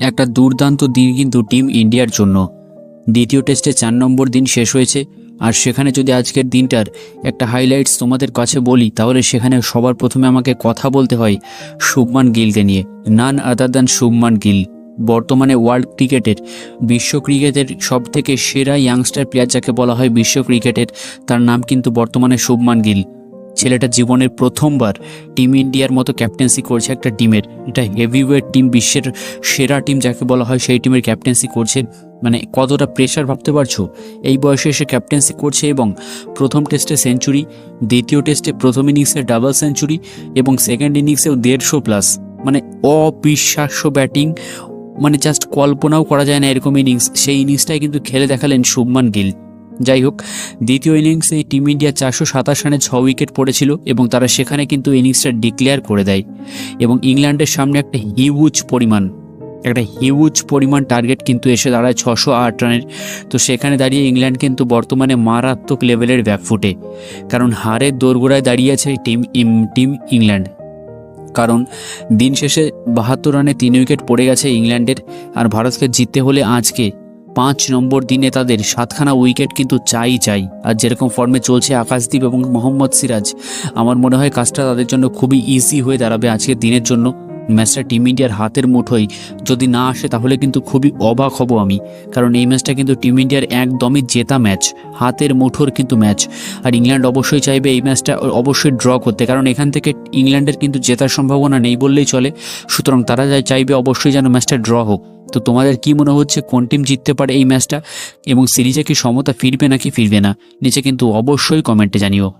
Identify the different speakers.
Speaker 1: একটা দুর্দান্ত দিন কিন্তু টিম ইন্ডিয়ার জন্য। দ্বিতীয় টেস্টে চার নম্বর দিন শেষ হয়েছে, আর সেখানে যদি আজকের দিনটার একটা হাইলাইটস তোমাদের কাছে বলি, তাহলে সেখানে সবার প্রথমে আমাকে কথা বলতে হয় শুভমান গিলকে নিয়ে। None other than Shubman Gill. বর্তমানে ওয়ার্ল্ড ক্রিকেটের বিশ্ব ক্রিকেটের সব থেকে সেরা ইয়াংস্টার প্লেয়ার যাকে বলা হয় বিশ্ব ক্রিকেটের তার নাম কিন্তু বর্তমানে শুভমান গিল। ছেলেটা জীবনের প্রথমবার টিম ইন্ডিয়ার মতো ক্যাপ্টেন্সি করছে একটা টিমের এটা হেভিওয়েট টিম বিশ্বের সেরা টিম যাকে বলা হয়, সেই টিমের ক্যাপ্টেন্সি করছে। মানে কতটা প্রেশার ভাবতে পারছ? এই বয়সে এসে ক্যাপ্টেন্সি করছে এবং প্রথম টেস্টে সেঞ্চুরি দ্বিতীয় টেস্টে প্রথম ইনিংসে ডাবল সেঞ্চুরি এবং সেকেন্ড ইনিংসেও দেড়শো প্লাস মানে অবিশ্বাস্য ব্যাটিং মানে জাস্ট কল্পনাও করা যায় না এরকম ইনিংস সেই ইনিংসটাই কিন্তু খেলে দেখালেন শুভমান গিল। যাই হোক, দ্বিতীয় ইনিংসে টিম ইন্ডিয়া চারশো সাতাশ রানে ছ উইকেট পড়েছিল এবং তারা সেখানে কিন্তু ইনিংসটা ডিক্লেয়ার করে দেয়। এবং ইংল্যান্ডের সামনে একটা হিউজ পরিমাণ, একটা হিউজ পরিমাণ টার্গেট কিন্তু এসে দাঁড়ায় ছশো আট রানের। তো সেখানে দাঁড়িয়ে ইংল্যান্ড কিন্তু বর্তমানে মারাত্মক লেভেলের ব্যাকফুটে কারণ হারের দোরগোড়ায় দাঁড়িয়ে আছে টিম টিম ইংল্যান্ড। কারণ দিন শেষে বাহাত্তর রানে তিন উইকেট পড়ে গেছে ইংল্যান্ডের, আর ভারতকে জিততে হলে আজকে পাঁচ নম্বর দিনে তাদের সাতখানা উইকেট কিন্তু চাই চাই। আর যেরকম ফর্মে চলছে আকাশদীপ এবং মোহাম্মদ সিরাজ, আমার মনে হয় কাজটা তাদের জন্য খুবই ইজি হয়ে দাঁড়াবে আজকের দিনের জন্য। ম্যাচটা টিম ইন্ডিয়ার হাতের মুঠোই যদি না আসে তাহলে কিন্তু খুবই অবাক হব আমি। কারণ এই ম্যাচটা কিন্তু টিম ইন্ডিয়ার একদমই জেতা ম্যাচ, হাতের মুঠোর কিন্তু ম্যাচ। আর ইংল্যান্ড অবশ্যই চাইবে এই ম্যাচটা অবশ্যই ড্র করতে। কারণ এখান থেকে ইংল্যান্ডের কিন্তু জেতার সম্ভাবনা নেই বললেই চলে। সুতরাং তারা চাইবে অবশ্যই যেন ম্যাচটা ড্র হোক। তো তোমাদের কি মনে হচ্ছে কোন টিম জিততে পারে এই ম্যাচটা এবং সিরিজে কি সমতা ফিরবে নাকি ফিরবে না? নিচে কিন্তু অবশ্যই কমেন্টে জানিও।